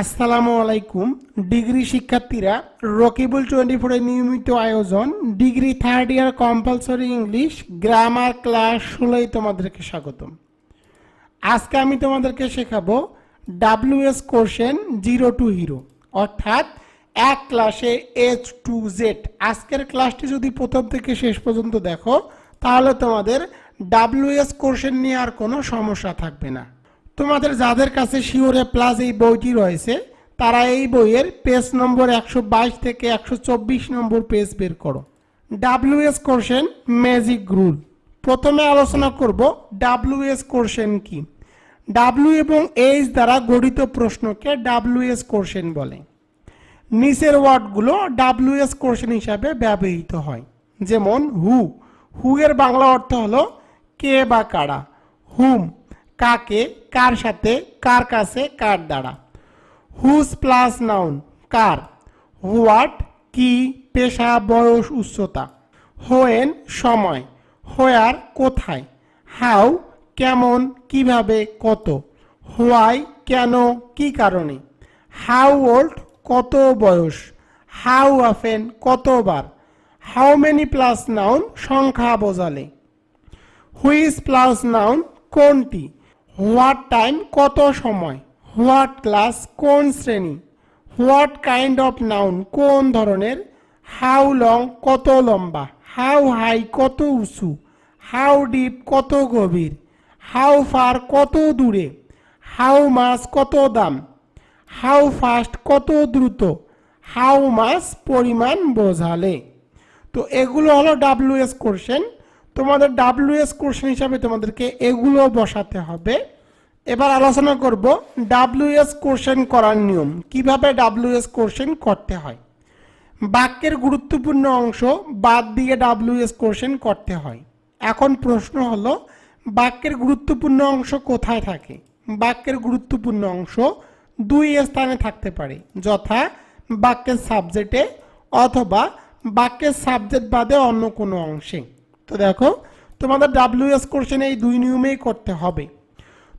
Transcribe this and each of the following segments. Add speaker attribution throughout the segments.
Speaker 1: আসসালামু আলাইকুম। ডিগ্রি শিক্ষার্থীরা, রকিবুল টোয়েন্টি ফোরের নিয়মিত আয়োজন, degree third year compulsory English grammar class ষোলোই তোমাদেরকে স্বাগতম। আজকে আমি তোমাদেরকে শেখাবো WS question zero to hero, অর্থাৎ এক ক্লাসে এইচ টু জেড। আজকের ক্লাসটি যদি প্রথম থেকে শেষ পর্যন্ত দেখো, তাহলে তোমাদের ডাব্লিউএস কোশ্চেন নিয়ে আর কোনো সমস্যা থাকবে না। তোমাদের যাদের কাছে শিওরে প্লাস এই বইটি রয়েছে, তারা এই বইয়ের পেজ নম্বর একশো বাইশ থেকে একশো চব্বিশ নম্বর পেজ বের করো। ডাব্লিউএস কোশ্চেন ম্যাজিক রুল প্রথমে আলোচনা করব ডাব্লিউএস কোশ্চেন কি? ডাব্লিউ এবং এইচ দ্বারা গঠিত প্রশ্নকে ডাব্লিউএস কোশ্চেন বলে। নিচের ওয়ার্ডগুলো ডাব্লিউএস কোশ্চেন হিসাবে ব্যবহৃত হয়। যেমন হু হু এর বাংলা অর্থ হলো কে বা কারা। হুম কাকে, কার সাথে, কার কাছে, কার দ্বারা? হুজ প্লাস নাউন কার? হোয়াট কি, পেশা, বয়স, উচ্চতা? হোয়েন সময়? হোয়ার কোথায়? হাউ কেমন, কীভাবে, কত? হোয়াই কেন, কি কারণে? হাউ ওল্ড কত বয়স? হাউ অফেন কতবার? হাউ মেনি প্লাস নাউন সংখ্যা বোঝালে। হুইজ প্লাস নাউন কোনটি? হোয়াট টাইম কত সময়? হোয়াট ক্লাস কোন শ্রেণি? হোয়াট কাইন্ড অফ নাউন কোন ধরনের? হাউ লং কত লম্বা? হাউ হাই কত উঁচু? হাউ ডিপ কত গভীর? হাউ ফার কত দূরে? হাউ মাস কত দাম? হাউ ফাস্ট কত দ্রুত? হাউ মাস পরিমাণ বোঝালে। তো এগুলো হলো ডাব্লিউএস কোশ্চেন তোমাদের ডাব্লিউএস কোশ্চেন হিসাবে তোমাদেরকে এগুলো বসাতে হবে। এবার আলোচনা করব ডাব্লিউএস কোশ্চেন করার নিয়ম। কীভাবে ডাব্লিউএস কোশ্চেন করতে হয়? বাক্যের গুরুত্বপূর্ণ অংশ বাদ দিয়ে ডাব্লিউএস কোশ্চেন করতে হয়। এখন প্রশ্ন হলো, বাক্যের গুরুত্বপূর্ণ অংশ কোথায় থাকে? বাক্যের গুরুত্বপূর্ণ অংশ দুই স্থানে থাকতে পারে, যথা বাক্যের সাবজেক্টে অথবা বাক্যের সাবজেক্ট বাদে অন্য কোনো অংশে। তো দেখো, তোমাদের ডাব্লিউএস কোশ্চেন এই দুই নিয়মেই করতে হবে।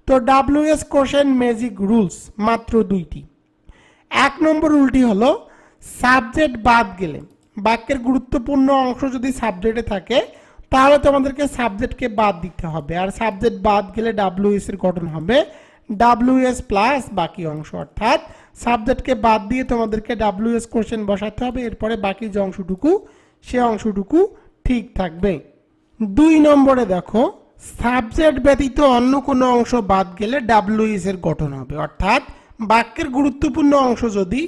Speaker 1: তো ডাব্লিউএস কোশ্চেন ম্যাজিক রুলস মাত্র দুইটি। এক নম্বর রুলটি হলো সাবজেক্ট বাদ গেলে, বাক্যের গুরুত্বপূর্ণ অংশ যদি সাবজেক্টে থাকে, তাহলে তোমাদেরকে সাবজেক্টকে বাদ দিতে হবে। আর সাবজেক্ট বাদ গেলে ডাব্লিউএস এর গঠন হবে ডাব্লিউএস প্লাস বাকি অংশ। অর্থাৎ সাবজেক্টকে বাদ দিয়ে তোমাদেরকে ডাব্লিউএস কোশ্চেন বসাতে হবে, এরপরে বাকি যে অংশটুকু, সে অংশটুকু ঠিক থাকবে। দুই নম্বরে দেখো সাবজেক্ট ব্যতীত অন্য কোনো অংশ বাদ গেলে ডাব্লিউএস এর গঠন হবে। অর্থাৎ বাক্যের গুরুত্বপূর্ণ অংশ যদি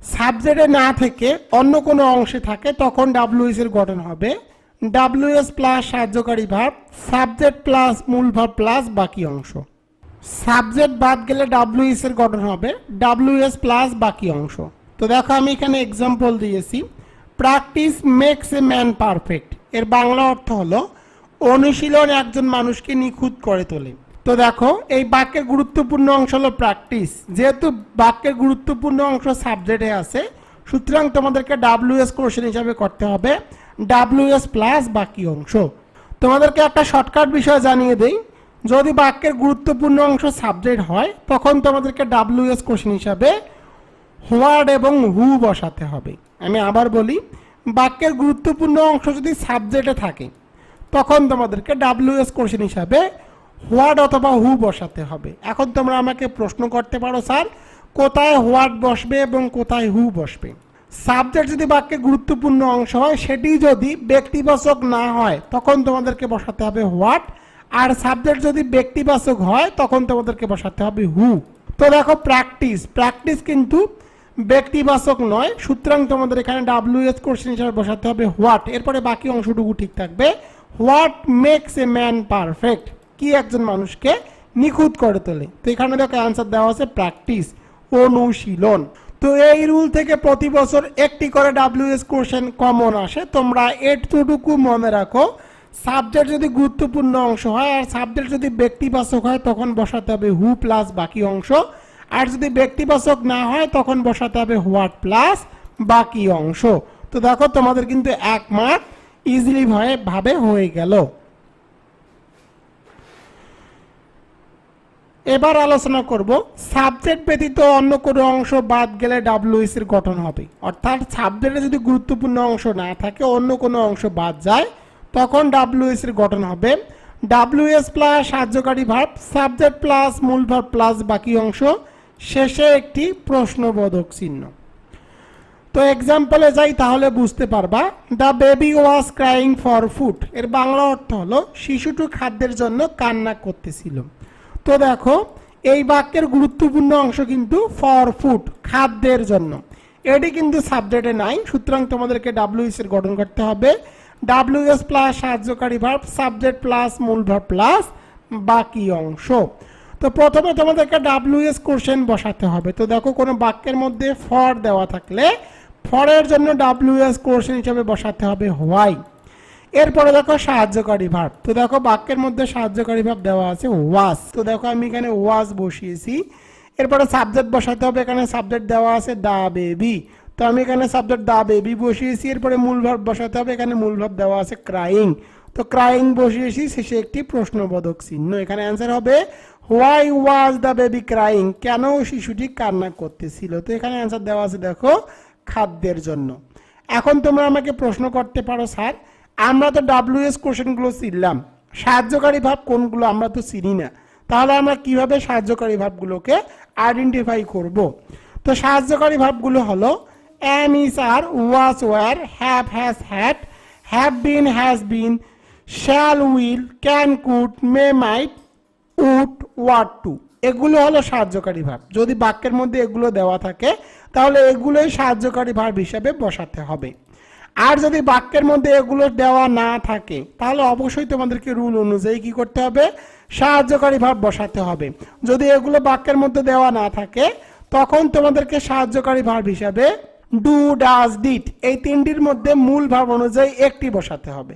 Speaker 1: সাবজেক্টে না থেকে অন্য কোনো অংশে থাকে, তখন ডাব্লিউএস এর গঠন হবে। ডাব্লিউএস প্লাস সাহায্যকারী ভাব সাবজেক্ট প্লাস মূল ভাব প্লাস বাকি অংশ। সাবজেক্ট বাদ গেলে ডাব্লিউএস এর গঠন হবে ডাব্লিউএস প্লাস বাকি অংশ। তো দেখো আমি এখানে এক্সাম্পল দিয়েছি। Practice makes a man perfect এর বাংলা অর্থ হলো, অনুশীলন একজন মানুষকে নিখুঁত করে তোলে। তো দেখো, এই বাক্যের গুরুত্বপূর্ণ অংশ হলো প্র্যাকটিস যেহেতু বাক্যের গুরুত্বপূর্ণ অংশ সাবজেক্টে আছে, সুতরাং তোমাদেরকে ডাব্লিউএস কোশ্চেন হিসাবে করতে হবে। ডাব্লিউএস প্লাস বাকি অংশ। তোমাদেরকে একটা শর্টকাট বিষয় জানিয়ে দেই। যদি বাক্যের গুরুত্বপূর্ণ অংশ সাবজেক্ট হয়, তখন তোমাদেরকে ডাব্লিউএস কোশ্চেন হিসাবে হোয়ার্ড এবং হু বসাতে হবে। আমি আবার বলি বাক্যের গুরুত্বপূর্ণ অংশ যদি সাবজেক্টে থাকে, তখন তোমাদেরকে ডাব্লিউএস কোশ্চেন হিসাবে হোয়াট অথবা হু বসাতে হবে। এখন তোমরা আমাকে প্রশ্ন করতে পারো, স্যার, কোথায় হোয়াট বসবে এবং কোথায় হু বসবে? সাবজেক্ট যদি বাক্যের গুরুত্বপূর্ণ অংশ হয়, সেটি যদি ব্যক্তিবাচক না হয়, তখন তোমাদেরকে বসাতে হবে হোয়াট আর সাবজেক্ট যদি ব্যক্তিবাচক হয়, তখন তোমাদেরকে বসাতে হবে হু তো দেখো প্র্যাকটিস প্র্যাকটিস কিন্তু ব্যক্তিবাচক নয়, সুতরাং তোমাদের এখানে ডাব্লিউএস কোশ্চেন হিসাবে বসাতে হবে হোয়াট এরপরে বাকি অংশটুকু ঠিক থাকবে। What makes a man perfect কি একজন মানুষকে নিখুঁত করে তোলে? তো এখানে দেখো অ্যান্সার দেওয়া আছে প্র্যাকটিস অনুশীলন। তো এই রুল থেকে প্রতি বছর একটি করে ডাব্লিউএস কোশ্চেন কমন আসে। তোমরা এটুকু মনে রাখো সাবজেক্ট যদি গুরুত্বপূর্ণ অংশ হয়, আর সাবজেক্ট যদি ব্যক্তিবাচক হয়, তখন বসাতে হবে হু প্লাস বাকি অংশ। আর যদি ব্যক্তিবাচক না হয়, তখন বসাতে হবে হোয়াট প্লাস বাকি অংশ। তো দেখো, তোমাদের কিন্তু এক মার্ক ইজিলি ভাবে হয়ে গেল। এবার আলোচনা করব সাবজেক্ট ব্যতীত অন্য কোনো অংশ বাদ গেলে ডাব্লিউএস এর গঠন হবে। অর্থাৎ সাবজেক্টে যদি গুরুত্বপূর্ণ অংশ না থাকে, অন্য কোনো অংশ বাদ যায়, তখন ডাব্লিউএস এর গঠন হবে। ডাব্লিউএস প্লাস সাহায্যকারী ভার্ব সাবজেক্ট প্লাস মূল ভার্ব প্লাস বাকি অংশ। শেষে একটি প্রশ্নবোধক চিহ্ন। তো এক্সাম্পলে যাই তাহলে বুঝতে পারবা the baby was crying for food এর বাংলা অর্থ হলো, শিশুটি খাদ্যের জন্য কান্না করতেছিল। তো দেখো, এই বাক্যের গুরুত্বপূর্ণ অংশ কিন্তু ফর ফুড খাদ্যের জন্য। এটি কিন্তু সাবজেক্টে নাই, সুতরাং তোমাদেরকে ডাব্লিউএস এর গঠন করতে হবে। ডাব্লিউএস প্লাস সাহায্যকারী ভার্ব সাবজেক্ট প্লাস মূল ভার্ব প্লাস বাকি অংশ। তো প্রথমে তোমাদেরকে ডাব্লিউএস কোশ্চেন বসাতে হবে। তো দেখো কোনো বাক্যের মধ্যে ফর দেওয়া থাকলে ফরের জন্য ডাব্লিউএস কোশ্চেন হিসেবে বসাতে হবে হোয়াই এরপরে দেখো সাহায্যকারী ভাব তো দেখো বাক্যের মধ্যে সাহায্যকারী ভাব দেওয়া আছে ওয়াজ তো দেখো আমি এখানে ওয়াজ বসিয়েছি। এরপরে সাবজেক্ট বসাতে হবে, এখানে সাবজেক্ট দেওয়া আছে দা বেবি। তো আমি এখানে সাবজেক্ট দা বেবি বসিয়েছি, এরপরে মূল ভাব বসাতে হবে, এখানে মূল ভাব দেওয়া আছে ক্রাইং তো ক্রাইং বসিয়েছি শেষে একটি প্রশ্নবোধক চিহ্ন। এখানে অ্যান্সার হবে why was the baby crying কেন শিশুটি কান্না করতেছিল? তো এখানে অ্যান্সার দেওয়া আছে, দেখো, খাদ্যের জন্য। এখন তোমরা আমাকে প্রশ্ন করতে পারো, স্যার। আমরা তো ডাব্লিউএস কোশ্চেনগুলো চিনলাম। সাহায্যকারী ভাব কোনগুলো আমরা তো চিনি না। তাহলে আমরা কীভাবে সাহায্যকারী ভাবগুলোকে আইডেন্টিফাই করব? তো সাহায্যকারী ভাবগুলো হলো am is are was were have has had have been has been shall will, can could may might would ought to. এগুলো হলো সাহায্যকারী ভাব যদি বাক্যের মধ্যে এগুলো দেওয়া থাকে, তাহলে এগুলোই সাহায্যকারী ভাব হিসাবে বসাতে হবে। আর যদি বাক্যের মধ্যে এগুলো দেওয়া না থাকে, তাহলে অবশ্যই তোমাদেরকে রুল অনুযায়ী কি করতে হবে? সাহায্যকারী ভাব বসাতে হবে। যদি এগুলো বাক্যের মধ্যে দেওয়া না থাকে, তখন তোমাদেরকে সাহায্যকারী ভাব হিসাবে ডু ডাজ ডিট এই তিনটির মধ্যে মূল ভাব অনুযায়ী একটি বসাতে হবে।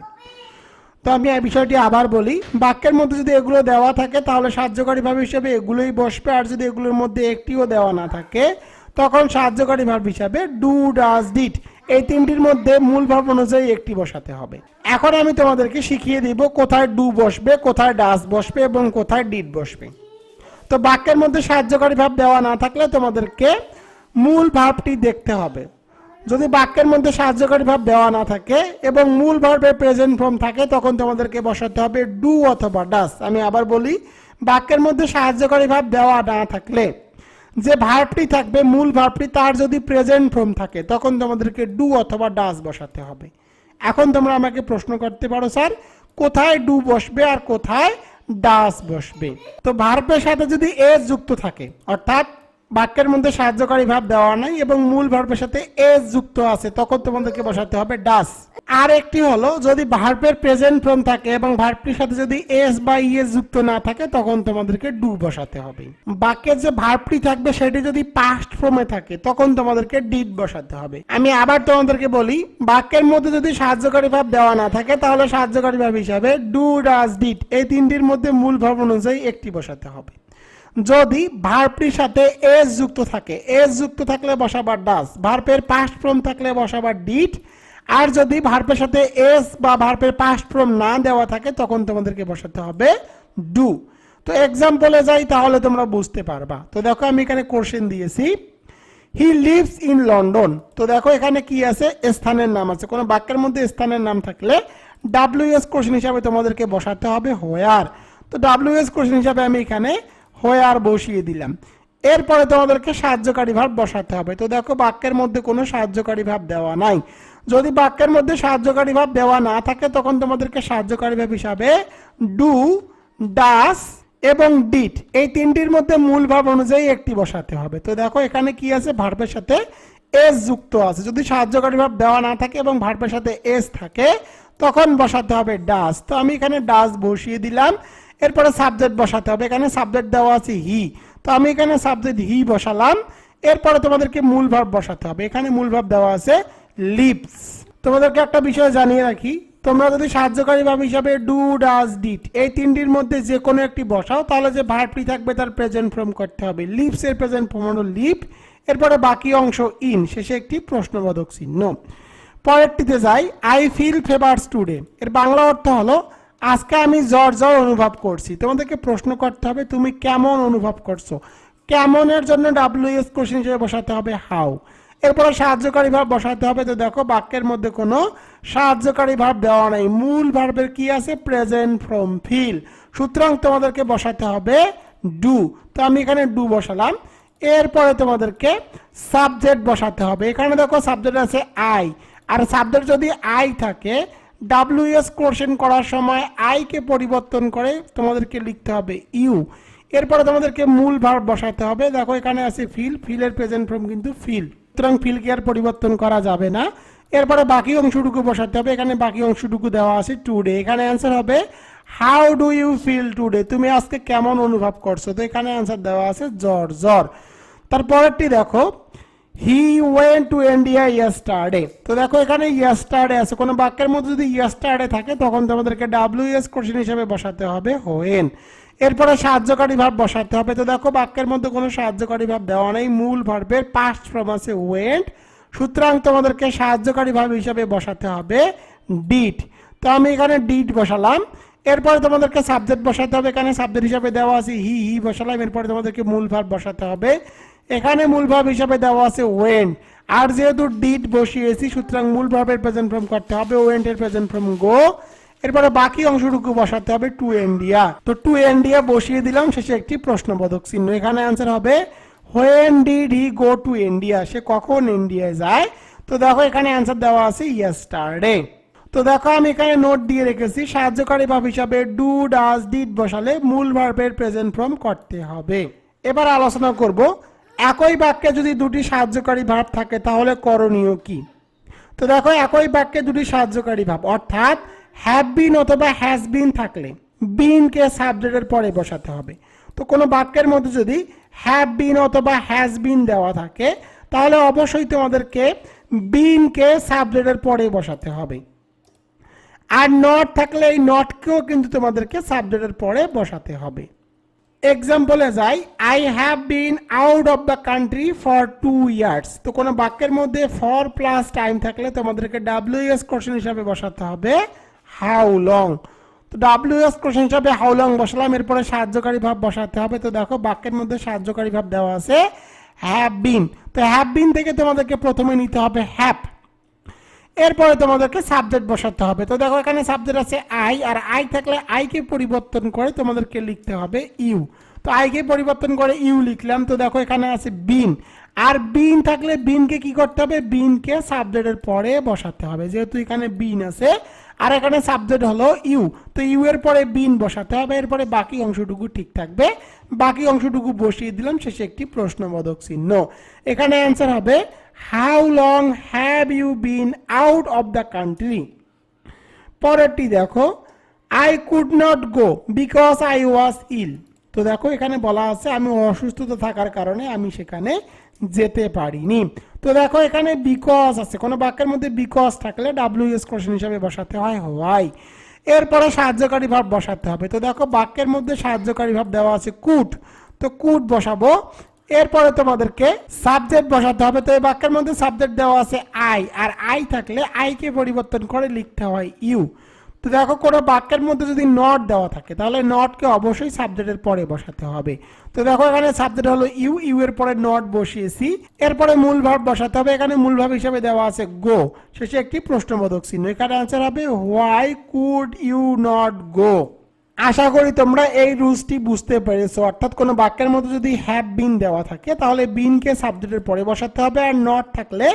Speaker 1: তো আমি এই বিষয়টি আবার বলি, বাক্যের মধ্যে যদি এগুলো দেওয়া থাকে, তাহলে সাহায্যকারী ভাব হিসেবে এগুলোই বসবে, আর যদি এগুলোর মধ্যে একটিও দেওয়া না থাকে, তখন সাহায্যকারী ভাব হিসাবে ডু ডাজ ডিট এই তিনটির মধ্যে মূল ভাব অনুযায়ী একটি বসাতে হবে। এখন আমি তোমাদেরকে শিখিয়ে দিব কোথায় ডু বসবে, কোথায় ডাস বসবে এবং কোথায় ডিট বসবে। তো বাক্যের মধ্যে সাহায্যকারী ভাব দেওয়া না থাকলে তোমাদেরকে মূল ভাবটি দেখতে হবে। যদি বাক্যের মধ্যে সাহায্যকারী ভাব দেওয়া না থাকে এবং মূল ভার্বের প্রেজেন্ট ফর্ম থাকে, তখন তোমাদেরকে বসাতে হবে ডু অথবা ডাস আমি আবার বলি, বাক্যের মধ্যে সাহায্যকারী ভাব দেওয়া না থাকলে, যে ভার্বটি থাকবে, মূল ভার্বটি তার যদি প্রেজেন্ট ফর্ম থাকে, তখন তোমাদেরকে ডু অথবা ডাস বসাতে হবে। এখন তোমরা আমাকে প্রশ্ন করতে পারো, স্যার, কোথায় ডু বসবে আর কোথায় ডাস বসবে? তো ভার্বের সাথে যদি এস যুক্ত থাকে, অর্থাৎ বাক্যের মধ্যে সাহায্যকারী ভাব দেওয়া নাই এবং মূল ভার্বের সাথে এস যুক্ত আছে, তখন তোমাদেরকে বসাতে হবে ডাস। আর একটি হলো, যদি ভার্বের প্রেজেন্ট ফর্ম থাকে এবং ভার্বটির সাথে যদি এস বা ইএস যুক্ত না থাকে, তখন তোমাদেরকে ডু বসাতে হবে। বাক্যের যে ভার্বটি থাকবে, সেটি যদি পাস্ট ফর্মে থাকে, তখন তোমাদেরকে ডিড বসাতে হবে। আমি আবার তোমাদেরকে বলি, বাক্যের মধ্যে যদি সাহায্যকারী ভাব দেওয়া না থাকে, তাহলে সাহায্যকারী ভাব হিসাবে ডু ডাস ডিড এই তিনটির মধ্যে মূল ভাব অনুযায়ী একটি বসাতে হবে। যদি ভার্বটির সাথে এস যুক্ত থাকে, এস যুক্ত থাকলে বসাবার ডাস ভার্বের পাস্ট ফর্ম থাকলে বসাবার ডিট আর যদি ভার্বের সাথে এস বা ভার্বের পাস্ট ফর্ম না দেওয়া থাকে, তখন তোমাদেরকে বসাতে হবে ডু তো এক্সাম্পলে যাই, তাহলে তোমরা বুঝতে পারবা। তো দেখো আমি এখানে কোশ্চেন দিয়েছি। হি লিভস ইন লন্ডন তো দেখো এখানে কি আছে? স্থানের নাম আছে। কোনো বাক্যের মধ্যে স্থানের নাম থাকলে ডাব্লিউএস কোশ্চেন হিসাবে তোমাদেরকে বসাতে হবে হোয়ার তো ডাব্লিউএস কোশ্চেন হিসাবে আমি এখানে হোয়ার বসিয়ে দিলাম। এরপরে তোমাদেরকে সাহায্যকারী ভাব বসাতে হবে। তো দেখো, বাক্যের মধ্যে কোনো সাহায্যকারী ভাব দেওয়া নাই। যদি বাক্যের মধ্যে সাহায্যকারী ভাব দেওয়া না থাকে, তখন তোমাদেরকে সাহায্যকারী ভাব হিসাবে ডু ডাস এবং ডিট এই তিনটির মধ্যে মূল ভাব অনুযায়ী একটি বসাতে হবে। তো দেখো, এখানে কি আছে? ভার্বের সাথে এস যুক্ত আছে। যদি সাহায্যকারী ভাব দেওয়া না থাকে এবং ভার্বের সাথে এস থাকে, তখন বসাতে হবে ডাস তো আমি এখানে ডাস বসিয়ে দিলাম। এরপরে সাবজেক্ট বসাতে হবে। এখানে সাবজেক্ট দেওয়া আছে হি তো আমি এখানে সাবজেক্ট হি বসালাম। এরপরে তোমাদেরকে মূল ভাব বসাতে হবে। এখানে মূল ভাব দেওয়া আছে লিপস তোমাদেরকে একটা বিষয় জানিয়ে রাখি। তোমরা যদি সাহায্যকারী ভাব হিসাবে ডু ডাজ ডিট এই তিনটির মধ্যে যে কোনো একটি বসাও, তাহলে যে ভার্বটি থাকবে তার প্রেজেন্ট ফর্ম করতে হবে। লিপস এর প্রেজেন্ট ফর্ম হলো লিপ এরপরে বাকি অংশ ইন শেষে একটি প্রশ্নবোধক চিহ্ন। পরেরটিতে যাই। আই ফিল ফেভার্স টুডে এর বাংলা অর্থ হলো আজকে আমি জ্বর জ্বর অনুভব করছি। তোমাদেরকে প্রশ্ন করতে হবে, তুমি কেমন অনুভব করছ? কেমনের জন্য ডাব্লিউএস কোশ্চেন হিসেবে বসাতে হবে হাউ এরপরে সাহায্যকারী ভাব বসাতে হবে, তো দেখো বাক্যের মধ্যে কোনো সাহায্যকারী ভাব দেওয়া নাই। মূল ভার্বের কি আছে? প্রেজেন্ট ফ্রম ফিল সুতরাং তোমাদেরকে বসাতে হবে ডু তো আমি এখানে ডু বসালাম। এরপরে তোমাদেরকে সাবজেক্ট বসাতে হবে। এখানে দেখো সাবজেক্ট আছে আই আর সাবজেক্ট যদি আই থাকে ডাব্লিউএস কোশ্চেন করার সময় আইকে পরিবর্তন করে তোমাদেরকে লিখতে হবে ইউ এরপরে তোমাদেরকে মূল ভার্ব বসাতে হবে। দেখো, এখানে আছে ফিল ফিলের প্রেজেন্ট ফর্ম কিন্তু ফিল সুতরাং ফিলকে আর পরিবর্তন করা যাবে না। এরপরে বাকি অংশটুকু বসাতে হবে। এখানে বাকি অংশটুকু দেওয়া আছে টুডে এখানে অ্যান্সার হবে how do you feel today তুমি আজকে কেমন অনুভব করছ? তো এখানে অ্যান্সার দেওয়া আছে, জ্বর জ্বর। তারপরেরটি দেখো he went to India yesterday তো দেখো এখানে ইয়েস্টারডে আছে। কোনো বাক্যের মধ্যে যদি ইয়েস্টারডে থাকে, তখন তোমাদেরকে ডাব্লিউ এস কোশ্চেন হিসেবে বসাতে হবে। হোয়েন। এরপরে সাহায্যকারী ভাব বসাতে হবে। তো দেখো বাক্যের মধ্যে কোনো সাহায্যকারী ভাব দেওয়া নেই। মূল ভার্বের পাস্ট ফর্ম আছে ওয়েন্ট সুতরাং তোমাদেরকে সাহায্যকারী ভাব হিসাবে বসাতে হবে ডিট তো আমি এখানে ডিট বসালাম। এরপরে তোমাদেরকে সাবজেক্ট বসাতে হবে। এখানে সাবজেক্ট হিসাবে দেওয়া আছে হি হি বসালাম। এরপরে তোমাদেরকে মূল ভাব বসাতে হবে এখানে মূল ভাব হিসাবে দেওয়া আছে ওয়েন আর যেহেতু ডিট বসিয়েছি, সুতরাং মূল ভাবের প্রেজেন্ট ফর্ম করতে হবে ওয়েন্টের প্রেজেন্ট ফর্ম গো এরপরে বাকি অংশটুকু বসাতে হবে টু ইন্ডিয়া তো টু ইন্ডিয়া বসিয়ে দিলাম, শেষে একটি প্রশ্নবোধক চিহ্ন। এখানে অ্যান্সার হবে when did he go to India সে কখন ইন্ডিয়ায় যায়? তো দেখো এখানে অ্যান্সার দেওয়া আছে ইয়েস্টারডে তো দেখো আমি এখানে নোট দিয়ে রেখেছি, সাহায্যকারী ভাব হিসাবে ডু ডাজ ডিড বসালে মূল ভার্বের প্রেজেন্ট ফর্ম করতে হবে। এবার আলোচনা করব একই বাক্যে যদি দুটি সাহায্যকারী ভাব থাকে, তাহলে করণীয় কি? তো দেখো, একই বাক্যে দুটি সাহায্যকারী ভাব, অর্থাৎ হ্যাভ বিন অথবা হ্যাজ বিন থাকলে বিনকে সাবজেক্টের পরে বসাতে হবে। তো কোনো বাক্যের মধ্যে যদি হ্যাভ বিন অথবা হ্যাজ বিন দেওয়া থাকে, তাহলে অবশ্যই তোমাদেরকে বিনকে সাবজেক্টের পরে বসাতে হবে। আর নট থাকলে এই নটকেও কিন্তু তোমাদেরকে সাবজেক্টের পরে বসাতে হবে। এক্সাম্পলে যাই I have been out of the country for two years তো কোনো বাক্যের মধ্যে ফর প্লাস টাইম থাকলে তোমাদেরকে ডাব্লিউএস কোশ্চেন হিসাবে বসাতে হবে হাউ লং তো ডাব্লিউএস কোশ্চেন হিসাবে হাউ লং বসালাম, এরপরে সাহায্যকারী ভাব বসাতে হবে। তো দেখো বাক্যের মধ্যে সাহায্যকারী ভাব দেওয়া আছে হ্যাভ বিন তো হ্যাভ বিন থেকে তোমাদেরকে প্রথমে নিতে হবে হ্যাপ এরপরে তোমাদেরকে সাবজেক্ট বসাতে হবে। তো দেখো, এখানে সাবজেক্ট আছে আই আর আই থাকলে আইকে পরিবর্তন করে তোমাদেরকে লিখতে হবে ইউ তো আইকে পরিবর্তন করে ইউ লিখলাম। তো দেখো, এখানে আছে বিন আর বিন থাকলে বিনকে কি করতে হবে? বিনকে সাবজেক্টের পরে বসাতে হবে। যেহেতু এখানে বিন আছে, আর এখানে সাবজেক্ট হলো ইউ তো ইউ এর পরে বিন বসাতে হবে। এরপরে বাকি অংশটুকু ঠিক থাকবে। বাকি অংশটুকু বসিয়ে দিলাম। শেষে একটি প্রশ্নবোধক চিহ্ন। এখানে অ্যান্সার হবে how long have you been out of the country পরেরটি দেখো I could not go because I was ill তো দেখো, এখানে বলা আছে, আমি অসুস্থতা থাকার কারণে আমি সেখানে যেতে পারিনি। তো দেখো, এখানে বিকজ আছে। কোনো বাক্যের মধ্যে বিকজ থাকলে ডাব্লিউএস কোশ্চেন হিসাবে বসাতে হয় হোয়াই এরপরে সাহায্যকারী ভাব বসাতে হবে। তো দেখো, বাক্যের মধ্যে সাহায্যকারী ভাব দেওয়া আছে কুট তো কুট বসাবো এরপরে তোমাদেরকে সাবজেক্ট বসাতে হবে। তো এই বাক্যের মধ্যে সাবজেক্ট দেওয়া আছে আই আর আই থাকলে আইকে পরিবর্তন করে লিখতে হয় ইউ তো দেখো, কোনো বাক্যের মধ্যে যদি নট দেওয়া থাকে, তাহলে নটকে অবশ্যই সাবজেক্টের পরে বসাতে হবে। তো দেখো, এখানে সাবজেক্ট হলো ইউ ইউ এর পরে নট বসিয়েছি। এরপরে মূল ভাব বসাতে হবে। এখানে মূল ভাব হিসাবে দেওয়া আছে গো শেষে একটি প্রশ্নবোধক চিহ্ন। এখানে অ্যান্সার হবে why could you not go আশা করি তোমরা এই রুলসটি বুঝতে পেরেছ। অর্থাৎ কোনো বাক্যের মধ্যে যদি হ্যাভ বিন দেওয়া থাকে, তাহলে বিনকে সাবজেক্টের পরে বসাতে হবে আর নট থাকলে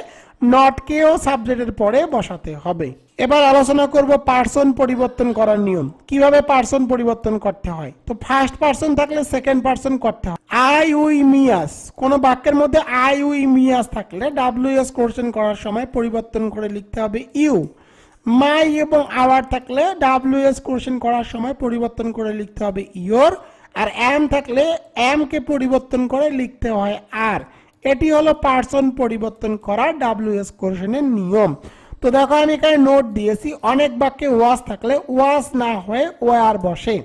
Speaker 1: নটকেও সাবজেক্টের পরে বসাতে হবে। এবার আলোচনা করব পার্সন পরিবর্তন করার নিয়ম। কীভাবে পার্সন পরিবর্তন করতে হয়? তো ফার্স্ট পার্সন থাকলে সেকেন্ড পার্সন করতে হয়। আই উই মিয়াস কোন বাক্যের মধ্যে আই উই মিয়াস থাকলে ডাব্লিউএস কোশ্চেন করার সময় পরিবর্তন করে লিখতে হবে ইউ মাই এবং আওয়ার থাকলে ডাব্লিউএস কোশ্চেন করার সময় পরিবর্তন করে লিখতে হবে ইয়োর, আর এম থাকলে এম কে পরিবর্তন করে লিখতে হয় আর। এটি হলো পার্সন পরিবর্তন করা ডাব্লিউ এস কোশ্চেনের নিয়ম। তো দেখো, আমি এখানে নোট দিয়েছি, অনেক বাক্যে ওয়াস থাকলে ওয়াস না হয়ে ওয়ার বসে।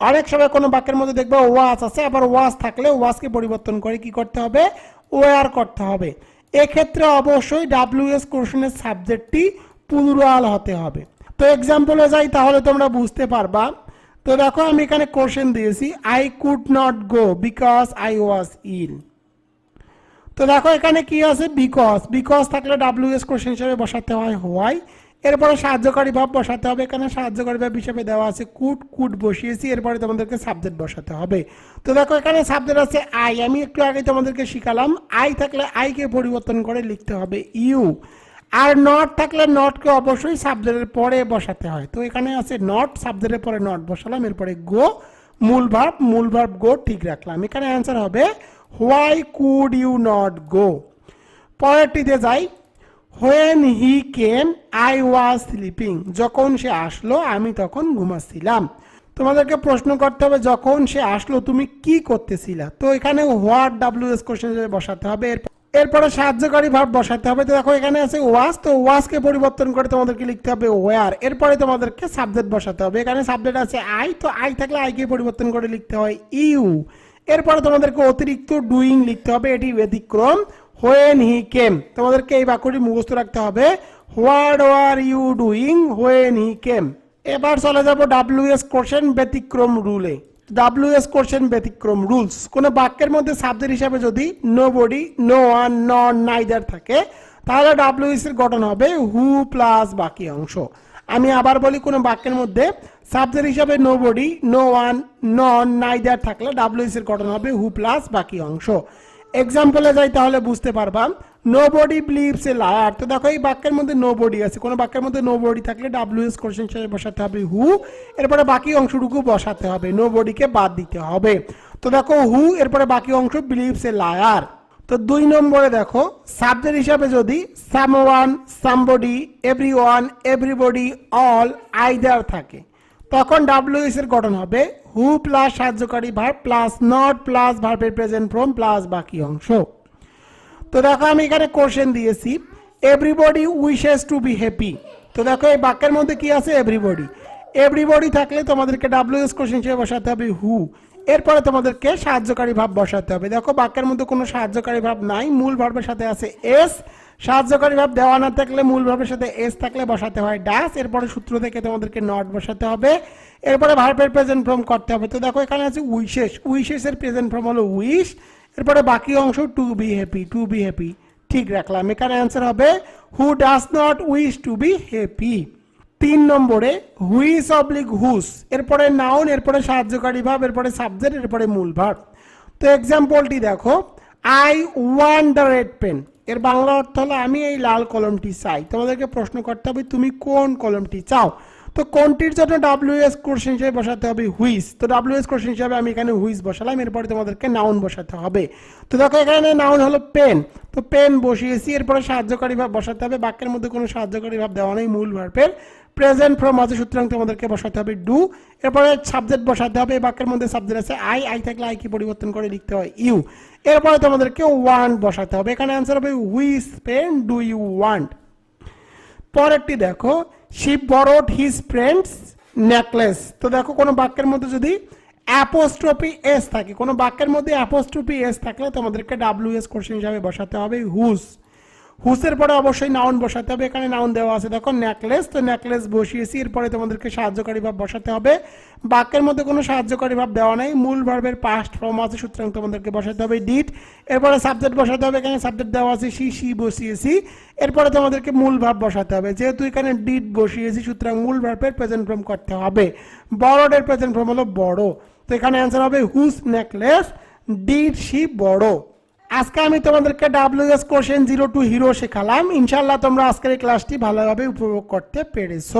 Speaker 1: অনেক সময় কোনো বাক্যের মধ্যে দেখবে ওয়াস আছে, আবার ওয়াস থাকলে ওয়াসকে পরিবর্তন করে কি করতে হবে? ওয়ার করতে হবে। এক্ষেত্রে অবশ্যই ডাব্লিউ এস কোশ্চেনের সাবজেক্টটি প্লুরাল হতে হবে। তো এক্সাম্পলে যাই তাহলে তোমরা বুঝতে পারবা। তো দেখো আমি এখানে কোশ্চেন দিয়েছি I could not go because I was ill তো দেখো এখানে কি আছে? বিকজ বিকজ থাকলে ডাব্লিউ এস কোশ্চেন হিসেবে বসাতে হয় হোয়াই এরপরে সাহায্যকারী ভাব বসাতে হবে। এখানে সাহায্যকারী ভাব হিসেবে দেওয়া আছে কুড কুট বসিয়েছি, এরপরে তোমাদেরকে সাবজেক্ট বসাতে হবে। তো দেখো এখানে সাবজেক্ট আছে আই আমি একটু আগে তোমাদেরকে শিখালাম আই থাকলে আইকে পরিবর্তন করে লিখতে হবে ইউ আর নট থাকলে নটকে অবশ্যই সাবজেক্টের পরে বসাতে হয়। তো এখানে আছে নট সাবজেক্টের পরে নট বসালাম, এরপরে গো মূল ভার্ব মূল ভার্ব গো ঠিক রাখলাম। এখানে অ্যান্সার হবে why could you not go পরেরটিতে যাই when he came I was sleeping যখন সে আসলো, আমি তখন ঘুমাচ্ছিলাম। তোমাদেরকে প্রশ্ন করতে হবে, যখন সে আসলো, তুমি কি করতেছিলা? তো এখানে হোয়াট ডাব্লিউ এস কোশ্চেন বসাতে হবে। এরপর- এরপরে সাহায্যকারী ভাব বসাতে হবে। তো দেখো, এখানে আছে ওয়াজ। তো ওয়াজকে পরিবর্তন করে তোমাদেরকে লিখতে হবে ওয়ার এরপরে তোমাদেরকে সাবজেক্ট বসাতে হবে। এখানে সাবজেক্ট আছে আই তো আই থাকলে আইকে পরিবর্তন করে লিখতে হয় ইউ এরপরে তোমাদেরকে অতিরিক্ত ডুইং লিখতে হবে। এটি ব্যতিক্রম। হোয়েন হি কেম তোমাদেরকে এই বাক্যটি মুখস্থ রাখতে হবে। What were you doing when he came এবার চলে যাব ডাব্লিউ এস কোশ্চেন ব্যতিক্রম রুলে ডাব্লিউ এস কোশ্চেন ব্যতিক্রম রুলস কোনো বাক্যের মধ্যে সাবজেক্ট হিসাবে যদি nobody no one none neither থাকে, তাহলে ডাব্লিউএস এর গঠন হবে হু প্লাস বাকি অংশ। আমি আবার বলি কোনো বাক্যের মধ্যে সাবজেক্ট হিসাবে nobody no one none neither থাকলে ডাব্লিউএস এর গঠন হবে হু প্লাস বাকি অংশ। এক্সাম্পলে যাই তাহলে বুঝতে পারবা। Nobody believes a liar তো দেখো এই বাক্যের মধ্যে নো বডি আছে। কোনো বাক্যের মধ্যে নো বডি থাকলে ডাব্লিউ এস কোশ্চেন হিসেবে বসাতে হবে হু এরপরে বাকি অংশটুকু বসাতে হবে। নো বডিকে বাদ দিতে হবে। তো দেখো হু এরপরে বাকি অংশ বিলিভস এ লায়ার তো দুই নম্বরে দেখো সাবজেক্ট হিসাবে যদি someone somebody everyone everybody all either থাকে, তখন ডাব্লিউএস এর গঠন হবে হু প্লাস সাহায্যকারী ভার্ব প্লাস নট প্লাস ভার্বের প্রেজেন্ট ফর্ম প্লাস বাকি অংশ। তো দেখো আমি এখানে কোশ্চেন দিয়েছি। Everybody wishes to be happy তো দেখো এই বাক্যের মধ্যে কি আছে? এভরিবডি এভরিবডি থাকলে তোমাদেরকে ডাব্লিউএস কোশ্চেন হিসেবে বসাতে হবে হু এরপরে তোমাদেরকে সাহায্যকারী ভাব বসাতে হবে। দেখো বাক্যের মধ্যে কোনো সাহায্যকারী ভাব নাই, মূল ভার্বের সাথে আছে এস সাহায্যকারী ভাব দেওয়া না থাকলে মূল ভাবের সাথে এস থাকলে বসাতে হয় ডাস এরপরে সূত্র থেকে তোমাদেরকে নট বসাতে হবে। এরপরে ভার্বের প্রেজেন্ট ফর্ম করতে হবে। তো দেখো, এখানে আছে উইশেস উইশেসের প্রেজেন্ট ফর্ম হলো উইশ এরপরে বাকি অংশ to be happy to be happy ঠিক রাখলাম। এখানে অ্যান্সার হবে who does not wish to be happy তিন নম্বরে হুইস অবলিক হুস এরপরে নাউন এরপরে সাহায্যকারী ভাব, এরপরে সাবজেক্ট এরপরে মূল ভাব তো এক্সাম্পলটি দেখো I won the red pen এর বাংলা অর্থ হলো, আমি এই লাল কলমটি চাই। তোমাদেরকে প্রশ্ন করতে হবে, তুমি কোন কলমটি চাও? তো কোনটির জন্য ডাব্লিউএস কোশ্চেন হিসেবে বসাতে হবে, হুইস। তো ডাব্লিউ এস কোশ্চেন হিসেবে আমি এখানে হুইস বসালাম, এরপরে তোমাদেরকে নাউন বসাতে হবে। তো দেখো, এখানে নাউন হলো পেন। তো পেন বসিয়েছি, এরপরে সাহায্যকারী ভাব বসাতে হবে। বাক্যের মধ্যে কোনো সাহায্যকারী ভাব দেওয়া নেই, মূল ভার্বের। প্রেজেন্ট, ফ্রম, আছে, সুতরাং তোমাদেরকে বসাতে হবে ডু। এরপরে সাবজেক্ট বসাতে হবে বাক্যের মধ্যে সাবজেক্ট আছে আই। আই থাকলে আই কি পরিবর্তন করে লিখতে হয়, ইউ। এরপরে তোমাদেরকে ওয়ান্ট বসাতে হবে। এখানে অ্যান্সার হবে we spend do you want পরেরটি দেখো she borrowed his friend's necklace তো দেখো, কোনো বাক্যের মধ্যে যদি অ্যাপোস্ট্রপি এস থাকে, কোনো বাক্যের মধ্যে অ্যাপোস্ট্রপি এস থাকলে তোমাদেরকে ডাব্লিউ এস কোশ্চেন হিসাবে বসাতে হবে হুস হুসের পরে অবশ্যই নাউন বসাতে হবে। এখানে নাউন দেওয়া আছে। দেখো নেকলেস তো নেকলেস বসিয়েছি। এরপরে তোমাদেরকে সাহায্যকারী ভাব বসাতে হবে। বাক্যের মধ্যে কোনো সাহায্যকারী ভাব দেওয়া নেই। মূল ভার্বের পাস্ট ফর্ম আছে, সুতরাং তোমাদেরকে বসাতে হবে ডিট এরপরে সাবজেক্ট বসাতে হবে। এখানে সাবজেক্ট দেওয়া আছে সি সি বসিয়েছি। এরপরে তোমাদেরকে মূল ভাব বসাতে হবে। যেহেতু এখানে ডিট বসিয়েছি, সুতরাং মূল ভার্বের প্রেজেন্ট ফর্ম করতে হবে। বড়োডের প্রেজেন্ট ফর্ম হলো বড়। তো এখানে অ্যান্সার হবে হুস নেকলেস ডিড সি বড় আজকে আমি তোমাদেরকে WH question zero to hero শেখালাম। ইনশাল্লাহ তোমরা আজকের এই ক্লাসটি ভালোভাবে উপভোগ করতে পেরেছ।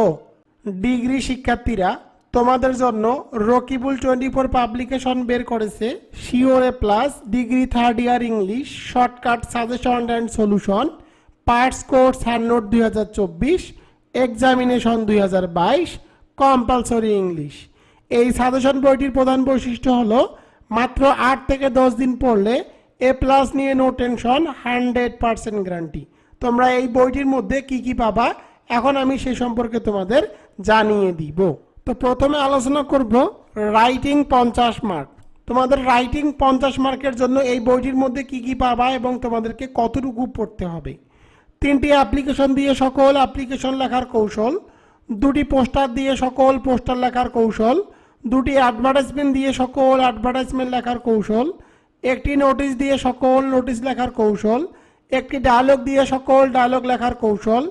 Speaker 1: ডিগ্রি শিক্ষার্থীরা, তোমাদের জন্য রকিবুল টোয়েন্টি ফোর পাবলিকেশন বের করেছে। Sure A plus degree third year English shortcut suggestion and solution parts course hand note দুই হাজার চব্বিশ এক্সামিনেশন দুই হাজার বাইশ কম্পালসরি ইংলিশ এই সাজেশন বইটির প্রধান বৈশিষ্ট্য হলো, মাত্র আট থেকে দশ দিন পড়লে এ প্লাস নিয়ে no tension hundred percent guarantee তোমরা এই বইটির মধ্যে কি কি পাবা? এখন আমি সে সম্পর্কে তোমাদের জানিয়ে দিব। তো প্রথমে আলোচনা করব রাইটিং পঞ্চাশ মার্ক তোমাদের রাইটিং পঞ্চাশ মার্কের জন্য এই বইটির মধ্যে কি কি পাবা এবং তোমাদেরকে কতটুকু পড়তে হবে? তিনটি অ্যাপ্লিকেশন দিয়ে সকল অ্যাপ্লিকেশন লেখার কৌশল, দুটি পোস্টার দিয়ে সকল পোস্টার লেখার কৌশল, দুটি অ্যাডভার্টাইজমেন্ট দিয়ে সকল অ্যাডভার্টাইজমেন্ট লেখার কৌশল একটি নোটিশ দিয়ে সকল নোটিশ লেখার কৌশল, একটি ডায়লগ দিয়ে সকল ডায়লগ লেখার কৌশল,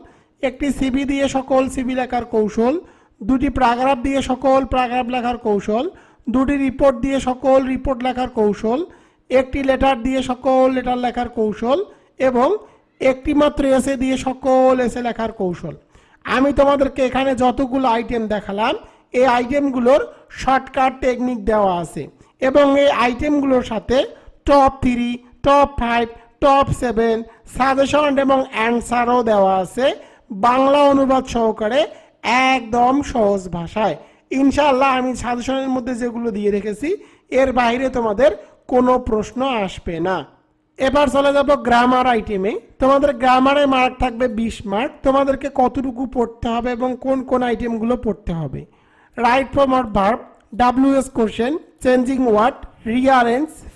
Speaker 1: একটি সিবি দিয়ে সকল সিবি লেখার কৌশল, দুটি প্যারাগ্রাফ দিয়ে সকল প্যারাগ্রাফ লেখার কৌশল, দুটি রিপোর্ট দিয়ে সকল রিপোর্ট লেখার কৌশল, একটি লেটার দিয়ে সকল লেটার লেখার কৌশল এবং একটি মাত্র এসে দিয়ে সকল এসে লেখার কৌশল। আমি তোমাদেরকে এখানে যতগুলো আইটেম দেখালাম, এই আইটেমগুলোর শর্টকাট টেকনিক দেওয়া আছে এবং এই আইটেমগুলোর সাথে top three top five top seven suggestion এবং অ্যান্সারও দেওয়া আছে বাংলা অনুবাদ সহকারে একদম সহজ ভাষায়। ইনশাআল্লাহ আমি সাজেশনের মধ্যে যেগুলো দিয়ে রেখেছি, এর বাইরে তোমাদের কোনো প্রশ্ন আসবে না। এবার চলে যাব গ্রামার আইটেমে তোমাদের গ্রামারে মার্ক থাকবে বিশ মার্ক তোমাদেরকে কতটুকু পড়তে হবে এবং কোন কোন আইটেমগুলো পড়তে হবে। রাইট ফ্রম আর verb W H question changing word rearrange